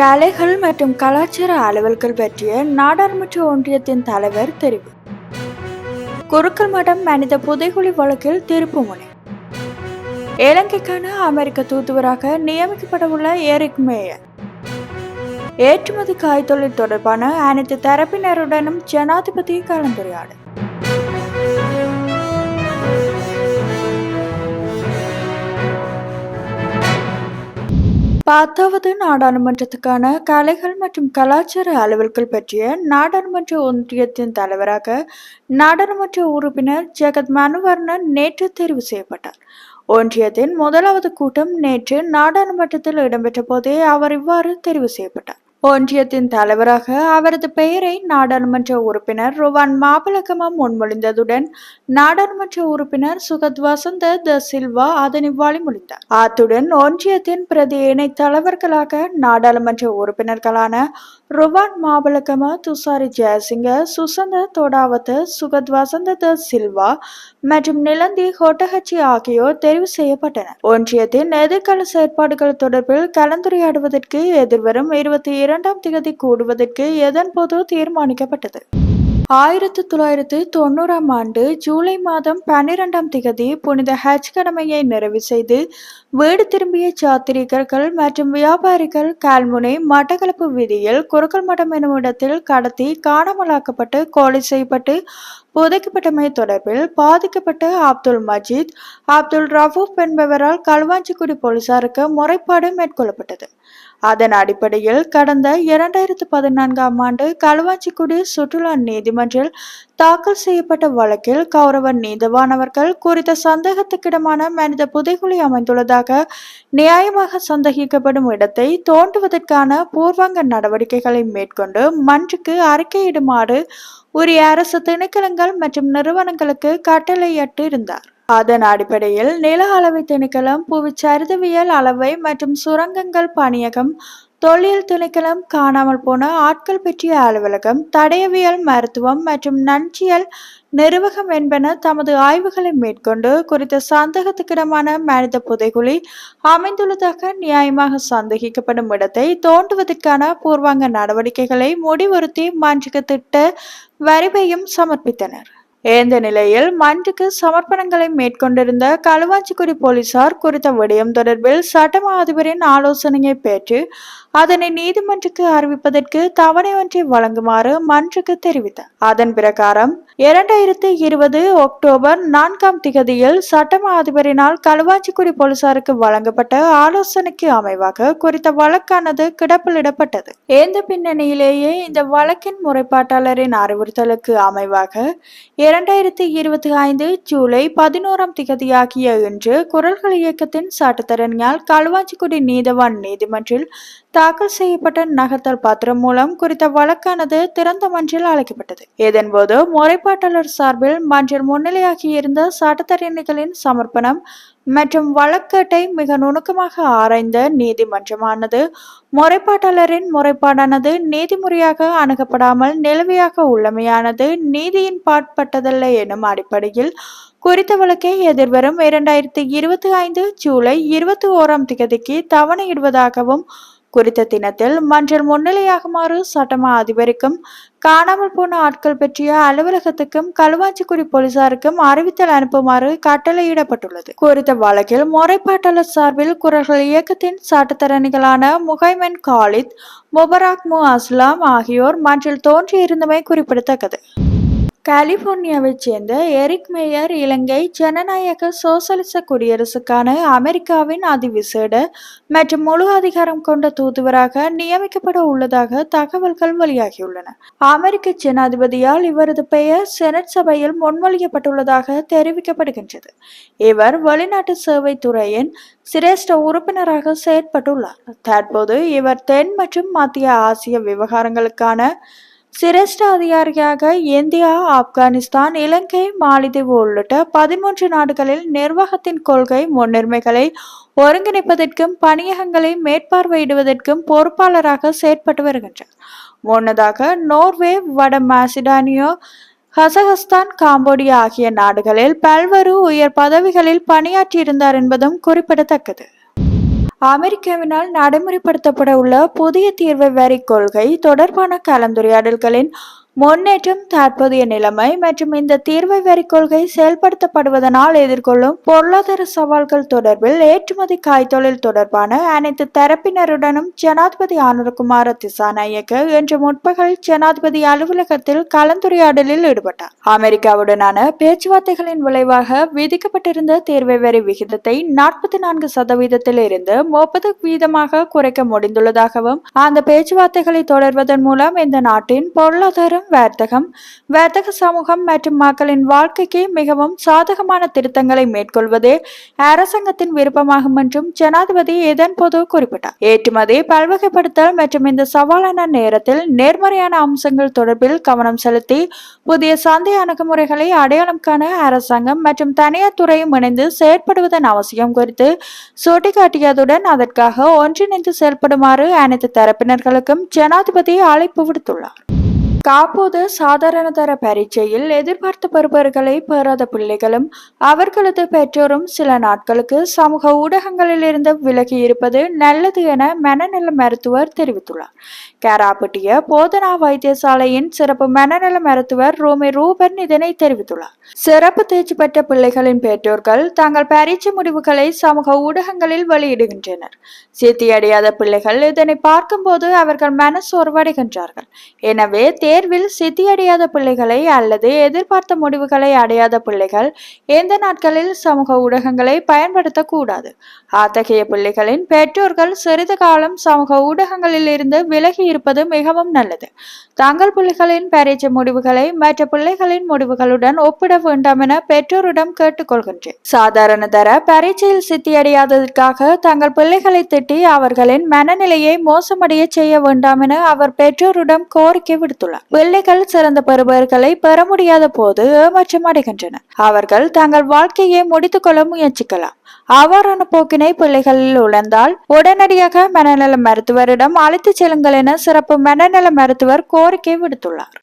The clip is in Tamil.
கலைகள் மற்றும் கலாச்சார அலுவல்கள் பற்றிய நாடாளுமன்ற ஒன்றியத்தின் தலைவர் தெரிவு. குருக்கள் மடம் மனித புதைகுழி வழக்கில் திருப்புமுனை இலங்கைக்கான அமெரிக்க தூதுவராக நியமிக்கப்படவுள்ள எரிக் மேயர். ஏற்றுமதி காய்த்தொழில் தொடர்பான அனைத்து தரப்பினருடனும் ஜனாதிபதி கலந்துரையாடல். பத்தாவது நாடாளுமன்றத்துக்கான கலைகள் மற்றும் கலாச்சார அலுவல்கள் பற்றிய நாடாளுமன்ற ஒன்றியத்தின் தலைவராக நாடாளுமன்ற உறுப்பினர் ஜெகத் மனுவர்ணன் நேற்று தெரிவு செய்யப்பட்டார். ஒன்றியத்தின் முதலாவது கூட்டம் நேற்று நாடாளுமன்றத்தில் இடம்பெற்ற போதே அவர் இவ்வாறு தெரிவு செய்யப்பட்டார். ஒன்றியத்தின் தலைவராக அவரது பெயரை நாடாளுமன்ற உறுப்பினர் ருவான் மாபலகமம் முன்மொழிந்ததுடன் நாடாளுமன்ற உறுப்பினர் சுகத் வசந்த த சில்வா அதனை வழிமொழிந்தார் அத்துடன் ஒன்றியத்தின் பிரதி இணைத் தலைவர்களாக நாடாளுமன்ற உறுப்பினர்களான ருவான் மாபலகம துசாரி ஜெயசிங்க சுசந்த தொடாவத் சுகத் வசந்த த சில்வா மற்றும் நிலந்தி ஹொட்டஹச்சி ஆகியோர் தெரிவு செய்யப்பட்டனர். ஒன்றியத்தின் எதிர்கால செயற்பாடுகள் தொடர்பில் கலந்துரையாடுவதற்கு எதிர்வரும் இருபத்தி இரண்டாம் திகதி கூடுவதற்கு எதன்போது தீர்மானிக்கப்பட்டது? ஆயிரத்தி தொள்ளாயிரத்தி தொண்ணூறாம் ஆண்டு ஜூலை மாதம் பன்னிரெண்டாம் திகதி புனித ஹஜ் கடமையை நிறைவு செய்து வீடு திரும்பிய சாத்திரிகர்கள் மற்றும் வியாபாரிகள் கால்முனை மட்டக்களப்பு வீதியில் குறுக்கல் மடம் எனும் இடத்தில் கடத்தி காணாமலாக்கப்பட்டு கொலை செய்யப்பட்டு புதைக்கப்பட்டமை தொடர்பில் பாதிக்கப்பட்ட அப்துல் மஜீத் அப்துல் ரவூப் என்பவரால் களுவாஞ்சிக்குடி போலீசாருக்கு முறைப்பாடு மேற்கொள்ளப்பட்டது. அதன் அடிப்படையில் கடந்த இரண்டாயிரத்து பதினான்காம் ஆண்டு களுவாஞ்சிக்குடி சுற்றுலா நீதிமன்றில் தாக்கல் செய்யப்பட்ட வழக்கில் கௌரவ நீதவானவர்கள் குறித்த சந்தேகத்துக்கிடமான மனித புதைகுழி அமைந்துள்ளதாக நியாயமாக சந்தேகிக்கப்படும் இடத்தை தோண்டுவதற்கான பூர்வாங்க நடவடிக்கைகளை மேற்கொண்டு மன்றுக்கு அறிக்கையிடுமாறு உரிய அரசு திணைக்களங்கள் மற்றும் நிறுவனங்களுக்கு கட்டளையிட்டு இருந்தார். அதன் அடிப்படையில் நில அளவை திணைக்களம் புவி சரிதவியல் அளவை மற்றும் சுரங்கங்கள் பணியகம் தொழில் திணைக்களம் காணாமல் போன ஆட்கள் பற்றிய அலுவலகம் தடயவியல் மருத்துவம் மற்றும் நஞ்சியல் நிர்வாகம் என்பன தமது ஆய்வுகளை மேற்கொண்டு குறித்த சந்தேகத்துக்கிடமான மனித புதைகுழி அமைந்துள்ளதாக நியாயமாக சந்தேகிக்கப்படும் இடத்தை தோண்டுவதற்கான பூர்வாங்க நடவடிக்கைகளை முடிவுறுத்தி மன்றுக்கு திட்ட வரிவையும் சமர்ப்பித்தனர். இந்த நிலையில் மன்றுக்கு சமர்ப்பணங்களை மேற்கொண்டிருந்த களுவாஞ்சிக்குடி போலீசார் குறித்த விடயம் தொடர்பில் சட்டமா அதிபரின் ஆலோசனையை பெற்று அதனை நீதிமன்றத்துக்கு அறிவிப்பதற்கு தவணை ஒன்றை வழங்குமாறு மன்றுக்கு தெரிவித்தார். அதன் பிரகாரம் இரண்டாயிரத்தி இருபது அக்டோபர் நான்காம் திகதியில் சட்டமா அதிபரினால் களுவாஞ்சிக்குடி போலீசாருக்கு வழங்கப்பட்ட ஆலோசனைக்கு அமைவாக குறித்த வழக்கானது கிடப்பிலிடப்பட்டது. இந்த பின்னணியிலேயே இந்த வழக்கின் முறைப்பாட்டாளரின் அறிவுறுத்தலுக்கு அமைவாக இரண்டாயிரத்தி இருபத்தி ஐந்து ஜூலை பதினோராம் திகதியாகிய இன்று குரல்கள் இயக்கத்தின் சட்டத்தரணியால் களுவாஞ்சிக்குடி நீதவான் நீதிமன்றில் தாக்கல் செய்யப்பட்ட நகர்த்தல் பத்திரம் மூலம் குறித்த வழக்கானது திறந்த மன்றில் அழைக்கப்பட்டது. இதன்போது முறைப்பாட்டாளர் சார்பில் மன்றில் முன்னிலையாகியிருந்த சட்டத்தரணிகளின் சமர்ப்பணம் மற்றும் வழக்கேட்டை மிக நுணுக்கமாக ஆராய்ந்த நீதிமன்றமானது முறைப்பாட்டாளரின் முறைப்பாடானது நீதிமுறையாக அணுகப்படாமல் நிலவையாக உள்ளமையானது நீதியின் பாட்பட்டதல்ல எனும் அடிப்படையில் குறித்த வழக்கை எதிர்வரும் இரண்டாயிரத்தி இருபத்தி ஐந்து ஜூலை இருபத்தி ஓராம் திகதிக்கு தவணையிடுவதாகவும் குறித்த தினத்தில் மன்றில் முன்னிலையாகுமாறு சட்டமா அதிபருக்கும் காணாமல் போன ஆட்கள் பற்றிய அலுவலகத்துக்கும் களுவாஞ்சிக்குடி போலீசாருக்கும் அறிவித்தல் அனுப்புமாறு கட்டளையிடப்பட்டுள்ளது. குறித்த வழக்கில் முறைப்பாட்டாளர் சார்பில் குரல்கள் இயக்கத்தின் சட்டத்தரணிகளான முகைமன் காலித் முபராக் மு அஸ்லாம் ஆகியோர் மன்றில் தோன்றியிருந்தமை குறிப்பிடத்தக்கது. கலிபோர்னியாவைச் சேர்ந்த எரிக் மேயர் இலங்கை ஜனநாயக சோசலிச குடியரசுக்கான அமெரிக்காவின் அதிவிசேட மற்றும் முழு அதிகாரம் கொண்ட தூதுவராக நியமிக்கப்பட உள்ளதாக தகவல்கள் வெளியாகியுள்ளன. அமெரிக்க ஜனாதிபதியால் இவரது பெயர் செனட் சபையில் முன்மொழியப்பட்டுள்ளதாக தெரிவிக்கப்படுகின்றது. இவர் வெளிநாட்டு சேவை துறையின் சிரேஷ்ட உறுப்பினராக செயற்பட்டுள்ளார். தற்போது இவர் தென் மற்றும் மத்திய ஆசிய விவகாரங்களுக்கான சிரேஷ்ட அதிகாரியாக இந்தியா ஆப்கானிஸ்தான் இலங்கை மாலிதீவு உள்ளிட்ட பதிமூன்று நாடுகளில் நிர்வாகத்தின் கொள்கை முன்னுரிமைகளை ஒருங்கிணைப்பதற்கும் பணியகங்களை மேற்பார்வையிடுவதற்கும் பொறுப்பாளராக செயற்பட்டு வருகின்றார். முன்னதாக நோர்வே வட மாசிடானியோ கசகஸ்தான் காம்போடியா ஆகிய நாடுகளில் பல்வேறு உயர் பதவிகளில் பணியாற்றியிருந்தார் என்பதும் குறிப்பிடத்தக்கது. அமெரிக்காவினால் நடைமுறைப்படுத்தப்பட உள்ள புதிய தீர்வு வரி கொள்கை தொடர்பான கலந்துரையாடல்களின் முன்னேற்றம் தற்போதைய நிலைமை மற்றும் இந்த தீர்வை வரி கொள்கை செயல்படுத்தப்படுவதனால் எதிர்கொள்ளும் பொருளாதார சவால்கள் தொடர்பில் ஏற்றுமதி காய்த்தொழில் தொடர்பான அனைத்து தரப்பினருடனும் ஜனாதிபதி ஆனந்தகுமார திசாநாயக்க இன்று முற்பகல் ஜனாதிபதி அலுவலகத்தில் கலந்துரையாடலில் ஈடுபட்டார். அமெரிக்காவுடனான பேச்சுவார்த்தைகளின் விளைவாக விதிக்கப்பட்டிருந்த தீர்வை வரி விகிதத்தை நாற்பத்தி நான்கு சதவீதத்தில் இருந்து முப்பது வீதமாக குறைக்க முடிந்துள்ளதாகவும் அந்த பேச்சுவார்த்தைகளை தொடர்வதன் மூலம் இந்த நாட்டின் பொருளாதாரம் வர்த்தகம். வர்த்தக சமூகம் மற்றும் மக்களின் வாழ்க்கைக்கு மிகவும் சாதகமான திருத்தங்களை மேற்கொள்வதே அரசாங்கத்தின் விருப்பமாகும் என்றும் ஜனாதிபதி இதன்போது குறிப்பிட்டார். ஏற்றுமதி பல்வகைப்படுத்தல் மற்றும் இந்த சவாலான நேரத்தில் நேர்மறையான அம்சங்கள் தொடர்பில் கவனம் செலுத்தி புதிய சந்தை அணுகுமுறைகளை அடையாளம் காண அரசாங்கம் மற்றும் தனியார் துறையும் இணைந்து செயற்படுவதன் அவசியம் குறித்து சுட்டிக்காட்டியதுடன் அதற்காக ஒன்றிணைந்து செயல்படுமாறு அனைத்து தரப்பினர்களுக்கும் ஜனாதிபதி அழைப்பு விடுத்துள்ளார். காப்போது சாதாரணதர பரீட்சையில் எதிர்பார்த்த பெறுபவர்களை பெறாத பிள்ளைகளும் அவர்களது பெற்றோரும் சில நாட்களுக்கு சமூக ஊடகங்களில் இருந்து விலகி இருப்பது நல்லது என மனநல மருத்துவர் தெரிவித்துள்ளார். கேராப்பட்டிய போதனா வைத்தியசாலையின் சிறப்பு மனநல மருத்துவர் ரோமி ரூபன் இதனை தெரிவித்துள்ளார். சிறப்பு தேர்ச்சி பெற்ற பிள்ளைகளின் பெற்றோர்கள் தங்கள் பரீட்சை முடிவுகளை சமூக ஊடகங்களில் வெளியிடுகின்றனர். சித்தியடையாத பிள்ளைகள் இதனை பார்க்கும்போது அவர்கள் மனசோர்வடைகின்றார்கள். எனவே தேர்வில் சித்தியடையாத பிள்ளைகளை அல்லது எதிர்பார்த்த முடிவுகளை அடையாத பிள்ளைகள் எந்த நாட்களில் சமூக ஊடகங்களை பயன்படுத்தக்கூடாது? அத்தகைய பிள்ளைகளின் பெற்றோர்கள் சிறிது காலம் சமூக ஊடகங்களில் இருந்து விலகி இருப்பது மிகவும் நல்லது. தங்கள் பிள்ளைகளின் பரீட்சை முடிவுகளை மற்ற பிள்ளைகளின் முடிவுகளுடன் ஒப்பிட வேண்டாம் என பெற்றோரிடம் கேட்டுக்கொள்கின்றேன். சாதாரண தர பரீட்சையில் சித்தியடையாததற்காக தங்கள் பிள்ளைகளை திட்டி அவர்களின் மனநிலையை மோசமடைய செய்ய வேண்டாம் என அவர் பெற்றோரிடம் கோரிக்கை விடுத்துள்ளார். பிள்ளைகள் சிறந்த பெறுபவர்களை பெற முடியாத போது ஏமாற்றம் அடைகின்றனர் அவர்கள் தங்கள் வாழ்க்கையை முடித்துக் கொள்ள முயற்சிக்கலாம். அவ்வாறான போக்கினை பிள்ளைகளில் உணர்ந்தால் உடனடியாக மனநல மருத்துவரிடம் அழைத்துச் செல்லுங்கள் என சிறப்பு மனநல மருத்துவர் கோரிக்கை விடுத்துள்ளார்.